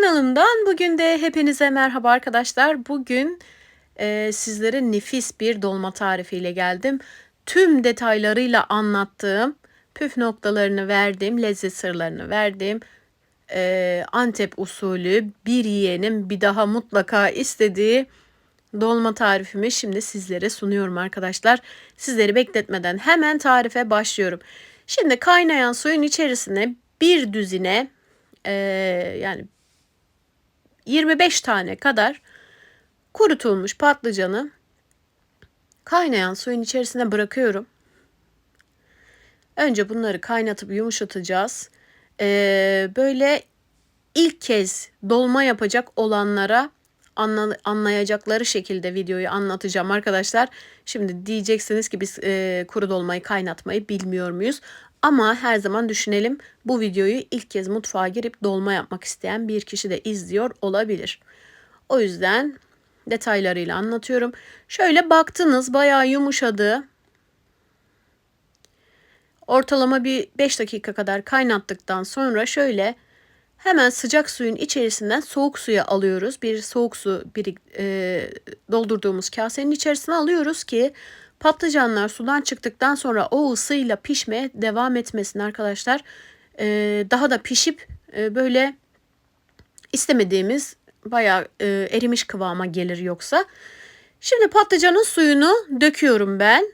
Kanalımdan bugün de hepinize merhaba arkadaşlar. Bugün e, sizlere nefis bir dolma tarifiyle geldim. Tüm detaylarıyla anlattığım, püf noktalarını verdiğim, lezzet sırlarını verdiğim e, Antep usulü bir yiyenin bir daha mutlaka istediği dolma tarifimi şimdi sizlere sunuyorum arkadaşlar. Sizleri bekletmeden hemen tarife başlıyorum. Şimdi kaynayan suyun içerisine bir düzine e, yani 25 tane kadar kurutulmuş patlıcanı kaynayan suyun içerisine bırakıyorum. Önce bunları kaynatıp yumuşatacağız. Ee, böyle ilk kez dolma yapacak olanlara anla, anlayacakları şekilde videoyu anlatacağım arkadaşlar. Şimdi diyeceksiniz ki biz e, kuru dolmayı kaynatmayı bilmiyor muyuz? Ama her zaman düşünelim bu videoyu ilk kez mutfağa girip dolma yapmak isteyen bir kişi de izliyor olabilir. O yüzden detaylarıyla anlatıyorum. Şöyle baktınız bayağı yumuşadı. Ortalama bir 5 dakika kadar kaynattıktan sonra şöyle hemen sıcak suyun içerisinden soğuk suya alıyoruz. Bir soğuk su bir e, doldurduğumuz kasenin içerisine alıyoruz ki Patlıcanlar sudan çıktıktan sonra o ısıyla pişmeye devam etmesin arkadaşlar. Ee, daha da pişip e, böyle istemediğimiz bayağı e, erimiş kıvama gelir yoksa. Şimdi patlıcanın suyunu döküyorum ben.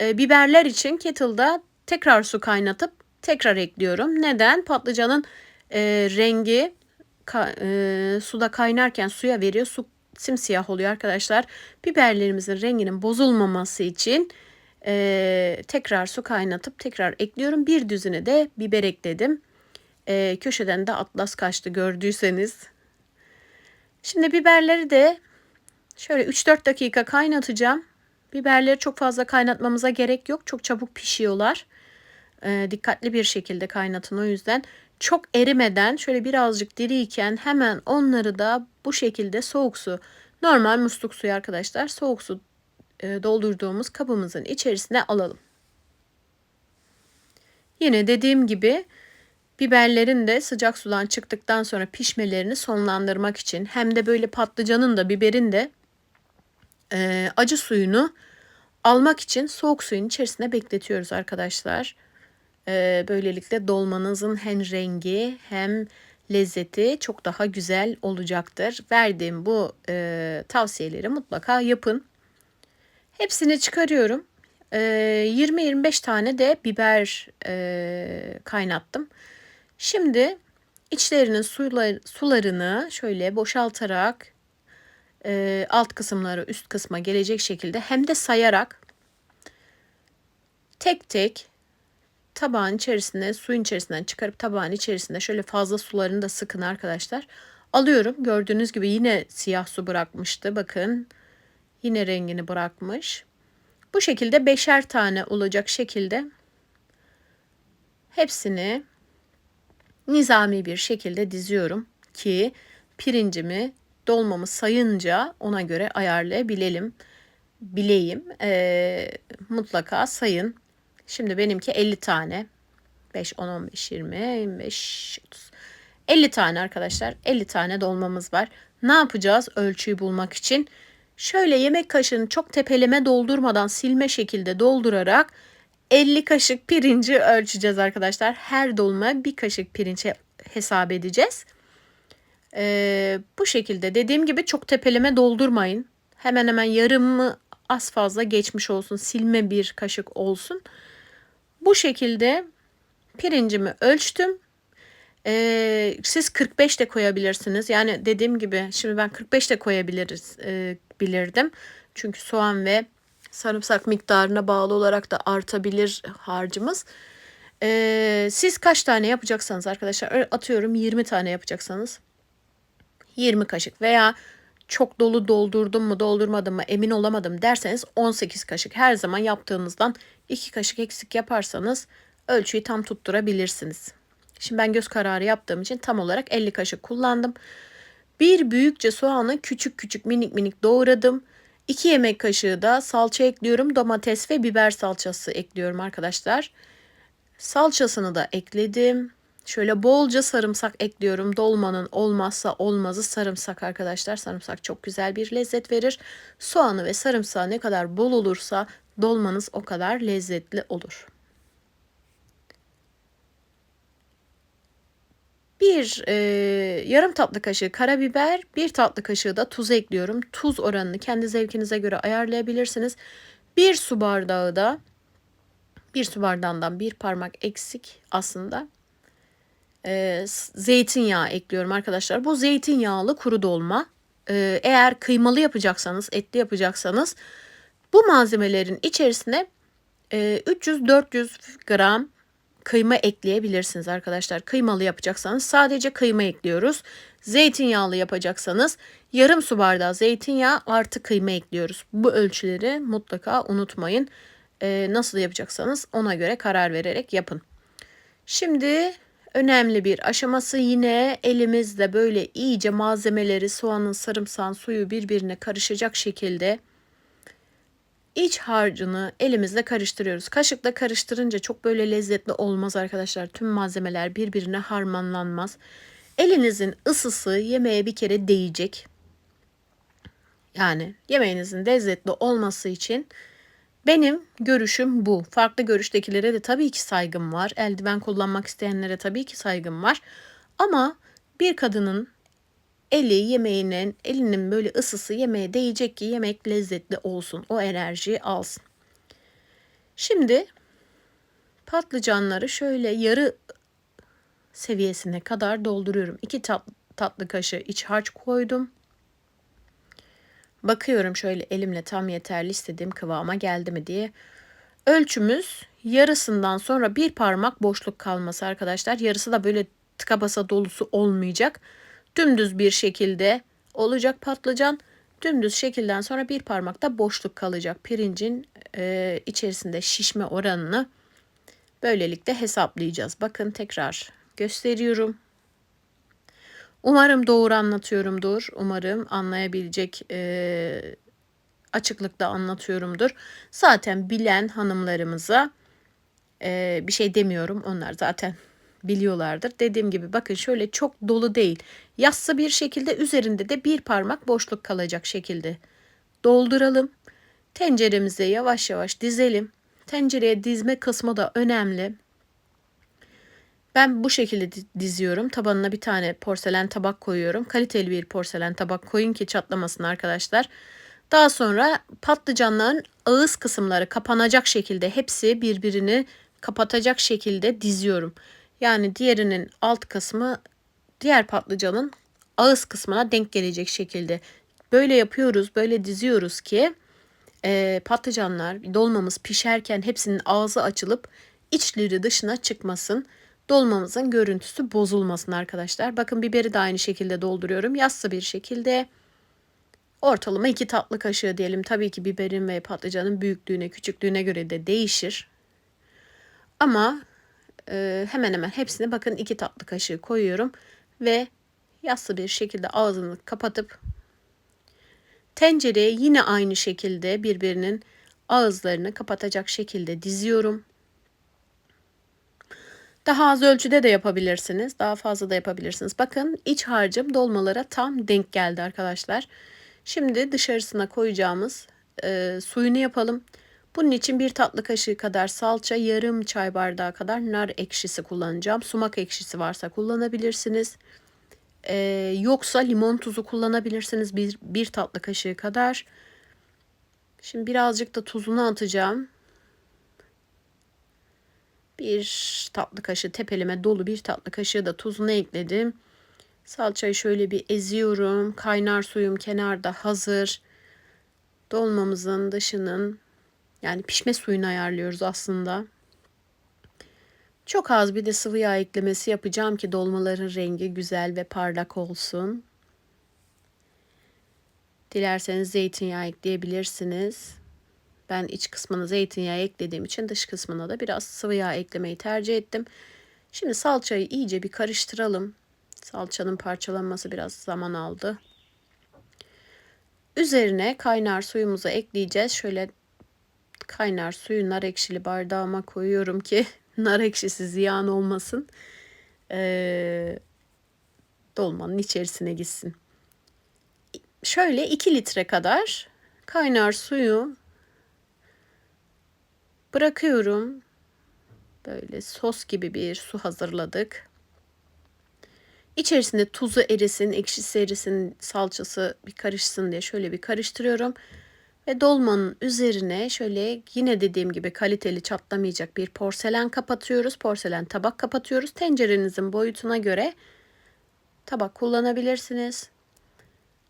E, biberler için kettle'da tekrar su kaynatıp tekrar ekliyorum. Neden? Patlıcanın e, rengi ka, e, suda kaynarken suya veriyor. Su simsiyah oluyor arkadaşlar. Biberlerimizin renginin bozulmaması için e, tekrar su kaynatıp tekrar ekliyorum. Bir düzine de biber ekledim. E, köşeden de atlas kaçtı gördüyseniz. Şimdi biberleri de şöyle 3-4 dakika kaynatacağım. Biberleri çok fazla kaynatmamıza gerek yok. Çok çabuk pişiyorlar. E, dikkatli bir şekilde kaynatın o yüzden. Çok erimeden şöyle birazcık diriyken hemen onları da bu şekilde soğuk su, normal musluk suyu arkadaşlar, soğuk su e, doldurduğumuz kabımızın içerisine alalım. Yine dediğim gibi biberlerin de sıcak sudan çıktıktan sonra pişmelerini sonlandırmak için hem de böyle patlıcanın da biberin de e, acı suyunu almak için soğuk suyun içerisine bekletiyoruz arkadaşlar. E, böylelikle dolmanızın hem rengi hem lezzeti çok daha güzel olacaktır. Verdiğim bu e, tavsiyeleri mutlaka yapın. Hepsini çıkarıyorum. E, 20-25 tane de biber e, kaynattım. Şimdi içlerinin sular, sularını şöyle boşaltarak e, alt kısımları üst kısma gelecek şekilde hem de sayarak tek tek tabağın içerisine suyun içerisinden çıkarıp tabağın içerisinde şöyle fazla sularını da sıkın arkadaşlar. Alıyorum. Gördüğünüz gibi yine siyah su bırakmıştı. Bakın yine rengini bırakmış. Bu şekilde beşer tane olacak şekilde hepsini nizami bir şekilde diziyorum ki pirincimi dolmamı sayınca ona göre ayarlayabilelim. Bileyim. Ee, mutlaka sayın. Şimdi benimki 50 tane. 5, 10, 15, 20, 25, 30. 50 tane arkadaşlar. 50 tane dolmamız var. Ne yapacağız ölçüyü bulmak için? Şöyle yemek kaşığını çok tepeleme doldurmadan silme şekilde doldurarak 50 kaşık pirinci ölçeceğiz arkadaşlar. Her dolma bir kaşık pirinç hesap edeceğiz. Ee, bu şekilde dediğim gibi çok tepeleme doldurmayın. Hemen hemen yarımı az fazla geçmiş olsun. Silme bir kaşık olsun. Bu şekilde pirincimi ölçtüm. Ee, siz 45 de koyabilirsiniz. Yani dediğim gibi şimdi ben 45 de koyabiliriz e, bilirdim. Çünkü soğan ve sarımsak miktarına bağlı olarak da artabilir harcımız. Ee, siz kaç tane yapacaksanız arkadaşlar atıyorum 20 tane yapacaksanız 20 kaşık veya çok dolu doldurdum mu doldurmadım mı emin olamadım derseniz 18 kaşık her zaman yaptığınızdan 2 kaşık eksik yaparsanız ölçüyü tam tutturabilirsiniz. Şimdi ben göz kararı yaptığım için tam olarak 50 kaşık kullandım. Bir büyükçe soğanı küçük küçük minik minik doğradım. 2 yemek kaşığı da salça ekliyorum. Domates ve biber salçası ekliyorum arkadaşlar. Salçasını da ekledim. Şöyle bolca sarımsak ekliyorum. Dolmanın olmazsa olmazı sarımsak arkadaşlar. Sarımsak çok güzel bir lezzet verir. Soğanı ve sarımsağı ne kadar bol olursa dolmanız o kadar lezzetli olur. Bir e, yarım tatlı kaşığı karabiber, bir tatlı kaşığı da tuz ekliyorum. Tuz oranını kendi zevkinize göre ayarlayabilirsiniz. Bir su bardağı da bir su bardağından bir parmak eksik aslında e, zeytinyağı ekliyorum arkadaşlar. Bu zeytinyağlı kuru dolma. E, eğer kıymalı yapacaksanız, etli yapacaksanız bu malzemelerin içerisine e, 300-400 gram kıyma ekleyebilirsiniz arkadaşlar. Kıymalı yapacaksanız sadece kıyma ekliyoruz. Zeytinyağlı yapacaksanız yarım su bardağı zeytinyağı artı kıyma ekliyoruz. Bu ölçüleri mutlaka unutmayın. Ee, nasıl yapacaksanız ona göre karar vererek yapın. Şimdi önemli bir aşaması yine elimizde böyle iyice malzemeleri soğanın sarımsağın suyu birbirine karışacak şekilde iç harcını elimizle karıştırıyoruz. Kaşıkla karıştırınca çok böyle lezzetli olmaz arkadaşlar. Tüm malzemeler birbirine harmanlanmaz. Elinizin ısısı yemeğe bir kere değecek. Yani yemeğinizin lezzetli olması için benim görüşüm bu. Farklı görüştekilere de tabii ki saygım var. Eldiven kullanmak isteyenlere tabii ki saygım var. Ama bir kadının eli yemeğinin, elinin böyle ısısı yemeğe değecek ki yemek lezzetli olsun. O enerjiyi alsın. Şimdi patlıcanları şöyle yarı seviyesine kadar dolduruyorum. 2 tat, tatlı kaşığı iç harç koydum. Bakıyorum şöyle elimle tam yeterli istediğim kıvama geldi mi diye. Ölçümüz yarısından sonra bir parmak boşluk kalması arkadaşlar. Yarısı da böyle tıka basa dolusu olmayacak. Dümdüz bir şekilde olacak patlıcan. Dümdüz şekilden sonra bir parmakta boşluk kalacak. Pirincin e, içerisinde şişme oranını böylelikle hesaplayacağız. Bakın tekrar gösteriyorum. Umarım doğru anlatıyorumdur. Umarım anlayabilecek e, açıklıkta anlatıyorumdur. Zaten bilen hanımlarımıza e, bir şey demiyorum. Onlar zaten biliyorlardır. Dediğim gibi bakın şöyle çok dolu değil. Yassı bir şekilde üzerinde de bir parmak boşluk kalacak şekilde dolduralım. Tenceremize yavaş yavaş dizelim. Tencereye dizme kısmı da önemli. Ben bu şekilde diziyorum. Tabanına bir tane porselen tabak koyuyorum. Kaliteli bir porselen tabak koyun ki çatlamasın arkadaşlar. Daha sonra patlıcanların ağız kısımları kapanacak şekilde hepsi birbirini kapatacak şekilde diziyorum. Yani diğerinin alt kısmı diğer patlıcanın ağız kısmına denk gelecek şekilde. Böyle yapıyoruz, böyle diziyoruz ki e, patlıcanlar dolmamız pişerken hepsinin ağzı açılıp içleri dışına çıkmasın dolmamızın görüntüsü bozulmasın arkadaşlar. Bakın biberi de aynı şekilde dolduruyorum. Yassı bir şekilde ortalama 2 tatlı kaşığı diyelim. Tabii ki biberin ve patlıcanın büyüklüğüne, küçüklüğüne göre de değişir. Ama e, hemen hemen hepsini bakın 2 tatlı kaşığı koyuyorum ve yassı bir şekilde ağzını kapatıp tencereye yine aynı şekilde birbirinin ağızlarını kapatacak şekilde diziyorum. Daha az ölçüde de yapabilirsiniz. Daha fazla da yapabilirsiniz. Bakın iç harcım dolmalara tam denk geldi arkadaşlar. Şimdi dışarısına koyacağımız e, suyunu yapalım. Bunun için bir tatlı kaşığı kadar salça, yarım çay bardağı kadar nar ekşisi kullanacağım. Sumak ekşisi varsa kullanabilirsiniz. Ee, yoksa limon tuzu kullanabilirsiniz bir, bir tatlı kaşığı kadar. Şimdi birazcık da tuzunu atacağım. Bir tatlı kaşığı tepeleme dolu bir tatlı kaşığı da tuzunu ekledim. Salçayı şöyle bir eziyorum. Kaynar suyum kenarda hazır. Dolmamızın dışının yani pişme suyunu ayarlıyoruz aslında. Çok az bir de sıvı yağ eklemesi yapacağım ki dolmaların rengi güzel ve parlak olsun. Dilerseniz zeytinyağı ekleyebilirsiniz. Ben iç kısmına zeytinyağı eklediğim için dış kısmına da biraz sıvı yağ eklemeyi tercih ettim. Şimdi salçayı iyice bir karıştıralım. Salçanın parçalanması biraz zaman aldı. Üzerine kaynar suyumuzu ekleyeceğiz. Şöyle kaynar suyu nar ekşili bardağıma koyuyorum ki nar ekşisi ziyan olmasın. e, dolmanın içerisine gitsin. Şöyle 2 litre kadar kaynar suyu bırakıyorum. Böyle sos gibi bir su hazırladık. İçerisinde tuzu erisin, ekşisi erisin, salçası bir karışsın diye şöyle bir karıştırıyorum. Ve dolmanın üzerine şöyle yine dediğim gibi kaliteli çatlamayacak bir porselen kapatıyoruz. Porselen tabak kapatıyoruz. Tencerenizin boyutuna göre tabak kullanabilirsiniz.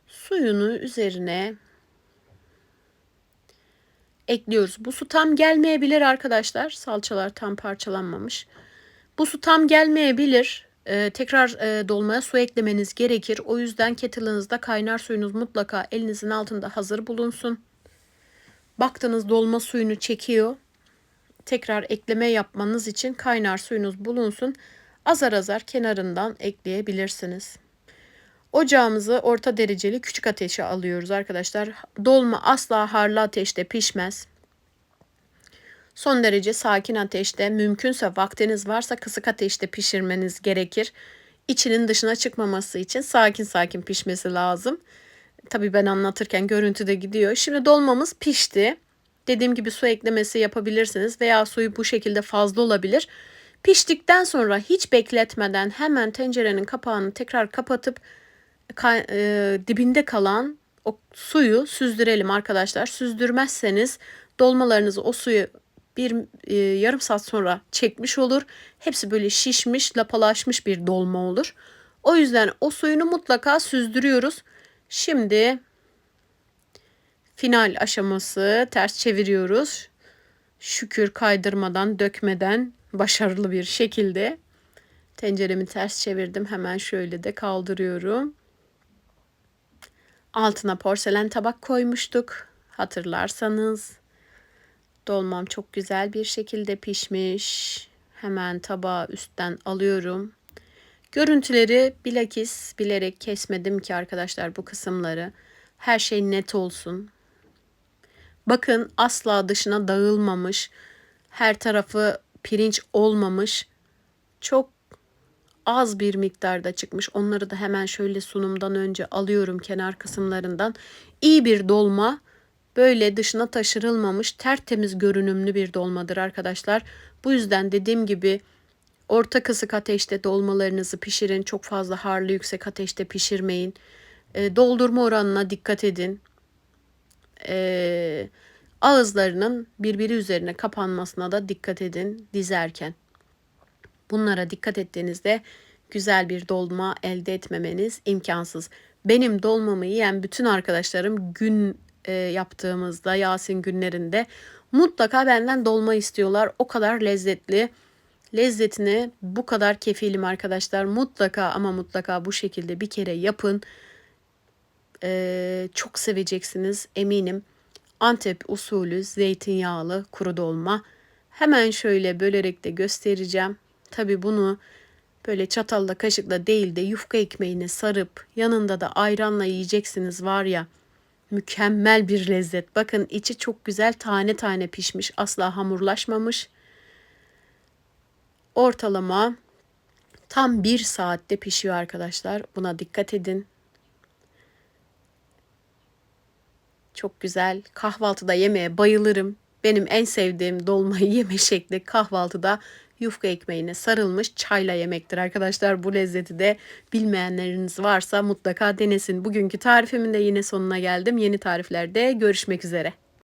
Suyunu üzerine ekliyoruz. Bu su tam gelmeyebilir arkadaşlar. Salçalar tam parçalanmamış. Bu su tam gelmeyebilir. Ee, tekrar e, dolmaya su eklemeniz gerekir. O yüzden kettle'ınızda kaynar suyunuz mutlaka elinizin altında hazır bulunsun. Baktınız dolma suyunu çekiyor. Tekrar ekleme yapmanız için kaynar suyunuz bulunsun. Azar azar kenarından ekleyebilirsiniz. Ocağımızı orta dereceli küçük ateşe alıyoruz arkadaşlar. Dolma asla harlı ateşte pişmez. Son derece sakin ateşte, mümkünse vaktiniz varsa kısık ateşte pişirmeniz gerekir. İçinin dışına çıkmaması için sakin sakin pişmesi lazım. Tabii ben anlatırken görüntüde gidiyor. Şimdi dolmamız pişti. Dediğim gibi su eklemesi yapabilirsiniz veya suyu bu şekilde fazla olabilir. Piştikten sonra hiç bekletmeden hemen tencerenin kapağını tekrar kapatıp e, dibinde kalan o suyu süzdürelim arkadaşlar. Süzdürmezseniz dolmalarınızı o suyu bir e, yarım saat sonra çekmiş olur. Hepsi böyle şişmiş, lapalaşmış bir dolma olur. O yüzden o suyunu mutlaka süzdürüyoruz. Şimdi final aşaması ters çeviriyoruz. Şükür kaydırmadan, dökmeden başarılı bir şekilde tenceremi ters çevirdim. Hemen şöyle de kaldırıyorum. Altına porselen tabak koymuştuk. Hatırlarsanız dolmam çok güzel bir şekilde pişmiş. Hemen tabağı üstten alıyorum. Görüntüleri bilakis bilerek kesmedim ki arkadaşlar bu kısımları. Her şey net olsun. Bakın asla dışına dağılmamış. Her tarafı pirinç olmamış. Çok az bir miktarda çıkmış. Onları da hemen şöyle sunumdan önce alıyorum kenar kısımlarından. İyi bir dolma. Böyle dışına taşırılmamış tertemiz görünümlü bir dolmadır arkadaşlar. Bu yüzden dediğim gibi orta kısık ateşte dolmalarınızı pişirin. Çok fazla harlı yüksek ateşte pişirmeyin. E, doldurma oranına dikkat edin. E, ağızlarının birbiri üzerine kapanmasına da dikkat edin dizerken. Bunlara dikkat ettiğinizde güzel bir dolma elde etmemeniz imkansız. Benim dolmamı yiyen bütün arkadaşlarım gün e, yaptığımızda Yasin günlerinde mutlaka benden dolma istiyorlar. O kadar lezzetli. Lezzetine bu kadar kefilim arkadaşlar. Mutlaka ama mutlaka bu şekilde bir kere yapın. Ee, çok seveceksiniz eminim. Antep usulü zeytinyağlı kuru dolma. Hemen şöyle bölerek de göstereceğim. Tabi bunu böyle çatalla kaşıkla değil de yufka ekmeğine sarıp yanında da ayranla yiyeceksiniz var ya. Mükemmel bir lezzet. Bakın içi çok güzel tane tane pişmiş. Asla hamurlaşmamış. Ortalama tam bir saatte pişiyor arkadaşlar. Buna dikkat edin. Çok güzel. Kahvaltıda yemeye bayılırım. Benim en sevdiğim dolmayı yeme şekli kahvaltıda yufka ekmeğine sarılmış çayla yemektir arkadaşlar. Bu lezzeti de bilmeyenleriniz varsa mutlaka denesin. Bugünkü tarifimin de yine sonuna geldim. Yeni tariflerde görüşmek üzere.